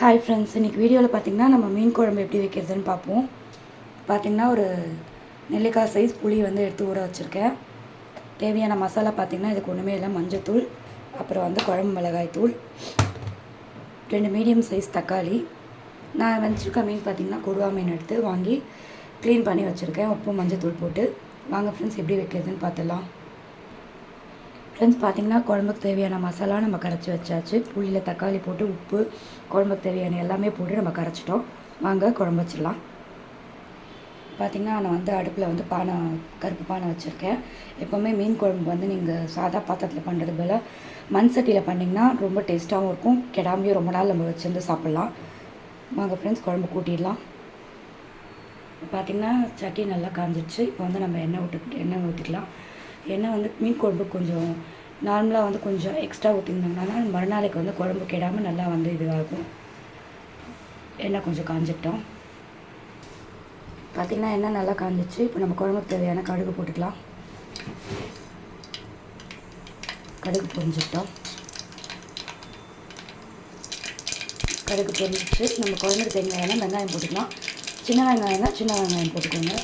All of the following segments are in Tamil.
ஹாய் ஃப்ரெண்ட்ஸ் இன்றைக்கி வீடியோவில் பார்த்தீங்கன்னா நம்ம மீன் குழம்பு எப்படி வைக்கிறதுன்னு பார்ப்போம் பார்த்தீங்கன்னா ஒரு நெல்லிக்காய் சைஸ் புளி வந்து எடுத்து ஊற வச்சுருக்கேன். தேவையான மசாலா பார்த்தீங்கன்னா இதுக்கு ஒன்றுமே இல்லை மஞ்சத்தூள் அப்புறம் வந்து குழம்பு மிளகாய் தூள் ரெண்டு மீடியம் சைஸ் தக்காளி. நான் வச்சுருக்க மீன் பார்த்தீங்கன்னா கொடுவா மீன் எடுத்து வாங்கி க்ளீன் பண்ணி வச்சுருக்கேன். உப்பு மஞ்சத்தூள் போட்டு. வாங்க ஃப்ரெண்ட்ஸ் எப்படி வைக்கிறதுன்னு பார்த்துடலாம் ஃப்ரெண்ட்ஸ் பார்த்தீங்கன்னா குழம்புக்கு தேவையான மசாலா நம்ம கரைச்சி வச்சாச்சு. புளியில் தக்காளி போட்டு உப்பு குழம்புக்கு தேவையான எல்லாமே போட்டு நம்ம கரைச்சிட்டோம். வாங்க குழம்பு வச்சிடலாம். பார்த்திங்கன்னா நான் வந்து அடுப்பில் வந்து பானை கருப்பு பானை வச்சுருக்கேன். எப்போவுமே மீன் குழம்பு வந்து நீங்கள் சாதா பாத்திரத்தில் பண்ணுறது போல் மண் சட்டியில் பண்ணிங்கன்னா ரொம்ப டேஸ்ட்டாகவும் இருக்கும். கெடாமையும் ரொம்ப நாள் நம்ம வச்சுருந்து சாப்பிட்லாம். வாங்க ஃப்ரெண்ட்ஸ் குழம்பு கூட்டிடலாம். பார்த்திங்கன்னா சட்டி நல்லா காஞ்சிடுச்சு இப்போ வந்து நம்ம எண்ணெய் விட்டு எண்ணெய் ஊற்றிக்கலாம் எண்ணெய் வந்து மீன் குழம்பு கொஞ்சம் நார்மலாக வந்து கொஞ்சம் எக்ஸ்ட்ரா ஊற்றிருந்தோம்னா மறுநாளைக்கு வந்து குழம்பு கெடாமல் நல்லா வந்து இதுவாகும். எண்ணெய் கொஞ்சம் காஞ்சிட்டோம். பார்த்திங்கன்னா எண்ணெய் நல்லா காஞ்சிச்சு. இப்போ நம்ம குழம்புக்கு தேவையான கடுகு போட்டுக்கலாம். கடுகு பொரிஞ்சிட்டோம். கடுகு பொரிஞ்சிச்சு. நம்ம குழம்புக்கு தேவையான வெங்காயம் போட்டுக்கலாம். சின்ன வெங்காயம்னா சின்ன வெங்காயம் போட்டுக்கோங்க.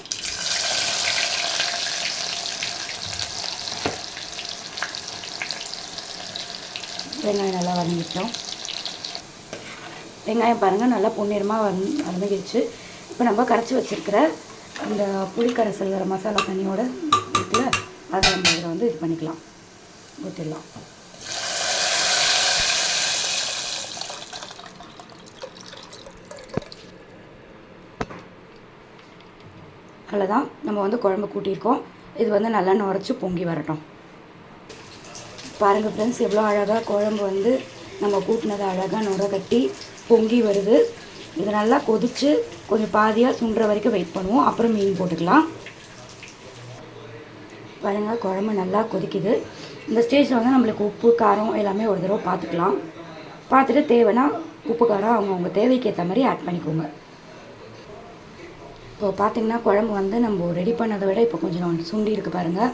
வெங்காயம் நல்லா வதங்கிட்டோம். வெங்காயம் பாருங்கள் நல்லா பொன்னிறமாக வந் வதங்கிடுச்சு. இப்போ நம்ம கரைச்சி வச்சுருக்கிற அந்த புளிக்கரைசல் மசாலா தண்ணியோட இருக்குல்ல அதை நம்ம இதில் வந்து இது பண்ணிக்கலாம். ஊற்றிடலாம் அவ்வளோதான் நம்ம வந்து குழம்பு கூட்டியிருக்கோம். இது வந்து நல்லா நுரைச்சி பொங்கி வரட்டும். பாருங்கள் ஃப்ரெண்ட்ஸ் எவ்வளோ அழகாக குழம்பு வந்து நம்ம கூட்டினதை அழகாக நுர கட்டி பொங்கி வருது. இது நல்லா கொதித்து கொஞ்சம் பாதியாக சுண்டுற வரைக்கும் வெயிட் பண்ணுவோம். அப்புறம் மீன் போட்டுக்கலாம். பாருங்கள் குழம்பு நல்லா கொதிக்குது. இந்த ஸ்டேஜில் வந்து நம்மளுக்கு உப்பு காரம் எல்லாமே ஒரு தடவை பார்த்துக்கலாம் பார்த்துட்டு தேவைன்னா உப்பு காரம் அவங்கவுங்க தேவைக்கு ஏற்ற மாதிரி ஆட் பண்ணிக்கோங்க. இப்போ பார்த்திங்கன்னா குழம்பு வந்து நம்ம ரெடி பண்ணதை விட இப்போ கொஞ்சம் சுண்டி இருக்குது பாருங்கள்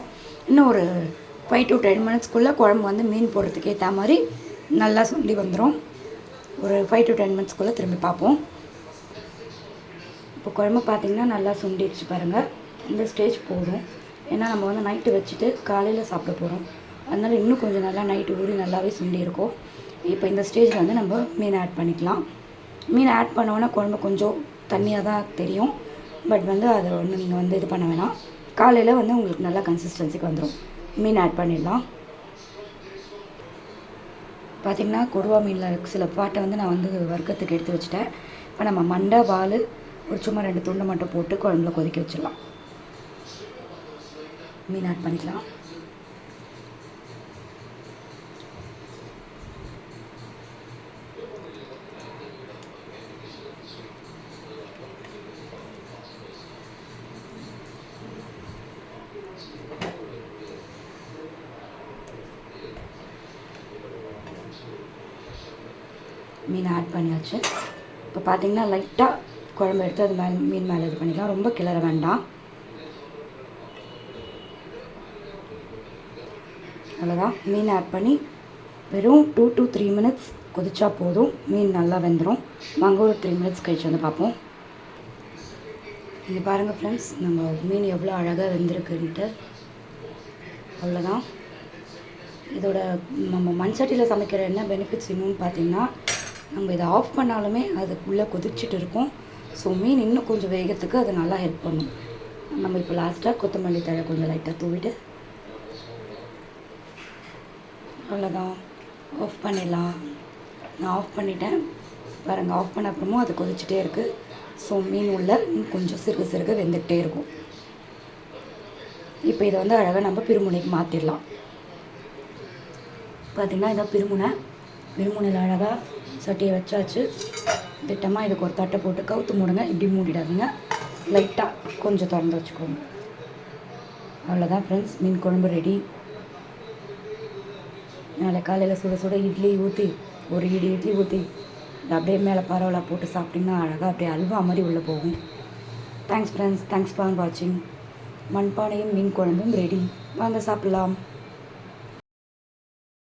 இன்னும் ஒரு ஃபைவ் டு டென் மினிட்ஸ்க்குள்ளே குழம்பு வந்து மீன் போடுறதுக்கு ஏற்ற மாதிரி நல்லா சுண்டி வந்துடும் ஒரு ஃபைவ் டு டென் மினிட்ஸ்க்குள்ளே திரும்பி பார்ப்போம். இப்போ குழம்பு பார்த்திங்கன்னா நல்லா சுண்டிடுச்சு பாருங்கள் இந்த ஸ்டேஜ் போதும். ஏன்னா நம்ம வந்து நைட்டு வச்சுட்டு காலையில் சாப்பிட போகிறோம் அதனால் இன்னும் கொஞ்சம் நல்லா நைட்டு ஊறி நல்லாவே சுண்டி இருக்கும். இப்போ இந்த ஸ்டேஜில் வந்து நம்ம மீன் ஆட் பண்ணிக்கலாம். மீன் ஆட் பண்ணோன்னா குழம்பு கொஞ்சம் தண்ணியாக தான் தெரியும். பட் வந்து அதை ஒன்று நீங்கள் வந்து இது பண்ண வேணாம். காலையில் வந்து உங்களுக்கு நல்லா கன்சிஸ்டன்சிக்கு வந்துடும் மீன் ஆட் பண்ணிடலாம். பார்த்திங்கன்னா கொடுவா மீனில் சில பாட்டை வந்து நான் வந்து வர்க்கத்துக்கு எடுத்து வச்சுட்டேன். இப்போ நம்ம மண்டை வால் ஒரு சும்மா ரெண்டு துண்டு மட்டும் போட்டு குழம்புல கொதிக்க வச்சிடலாம். மீன் ஆட் பண்ணிக்கலாம். மீன் ஆட் பண்ணியாச்சு. இப்போ பார்த்தீங்கன்னா லைட்டாக குழம்பு எடுத்து அது மேலே மீன் மேலே இது பண்ணிக்கலாம். ரொம்ப கிளற வேண்டாம். அவ்வளோதான் மீன் ஆட் பண்ணி வெறும் டூ டு த்ரீ மினிட்ஸ் கொதிச்சா போதும். மீன் நல்லா வெந்துடும் வாங்க ஒரு த்ரீ மினிட்ஸ் கழிச்சு வந்து பார்ப்போம். இங்கே பாருங்கள் ஃப்ரெண்ட்ஸ் நம்ம மீன் எவ்வளோ அழகாக வெந்திருக்குன்ட்டு. அவ்வளோதான் இதோட நம்ம மண்சட்டியில் சமைக்கிற என்ன பெனிஃபிட்ஸ் இன்னும் பார்த்தீங்கன்னா நம்ம இதை ஆஃப் பண்ணாலுமே அதுக்குள்ளே கொதிச்சுட்டு இருக்கும். ஸோ மீன் இன்னும் கொஞ்சம் வேகத்துக்கு அது நல்லா ஹெல்ப் பண்ணும். நம்ம இப்போ லாஸ்ட்டாக கொத்தமல்லி தழை கொஞ்சம் லைட்டாக தூவிட்டு அவ்வளோதான் ஆஃப் பண்ணிடலாம். நான் ஆஃப் பண்ணிட்டேன். பாருங்கள் ஆஃப் பண்ண அப்புறமும் அது கொதிச்சுட்டே இருக்குது ஸோ மீன் உள்ள இன்னும் கொஞ்சம் சிறுக சிறுக வெந்துக்கிட்டே இருக்கும். இப்போ இதை வந்து அழகாக நம்ம பிரிமுனைக்கு மாற்றிடலாம் பார்த்திங்கன்னா இதான் பிரிமுனை. பிரிமுனையில் அழகாக சட்டியை வச்சாச்சு. திட்டமாக இதுக்கு ஒரு தட்டை போட்டு கவுத்து மூடுங்க. இப்படி மூடிடாதீங்க. லைட்டாக கொஞ்சம் திறந்து வச்சுக்கோங்க. அவ்வளோதான் ஃப்ரெண்ட்ஸ் மீன் குழம்பு ரெடி நாளை காலையில் சுட சுட இட்லி ஊற்றி ஒரு இடி இட்லி ஊற்றி அதை அப்படியே மேலே பரவலாக போட்டு சாப்பிட்டிங்கன்னா அழகாக அப்படியே அல்வா மாதிரி உள்ளே போகும். தேங்க்ஸ் ஃப்ரெண்ட்ஸ் தேங்க்ஸ் ஃபார் வாட்சிங் மண்பானையும் மீன் குழம்பும் ரெடி வாங்க சாப்பிட்லாம்.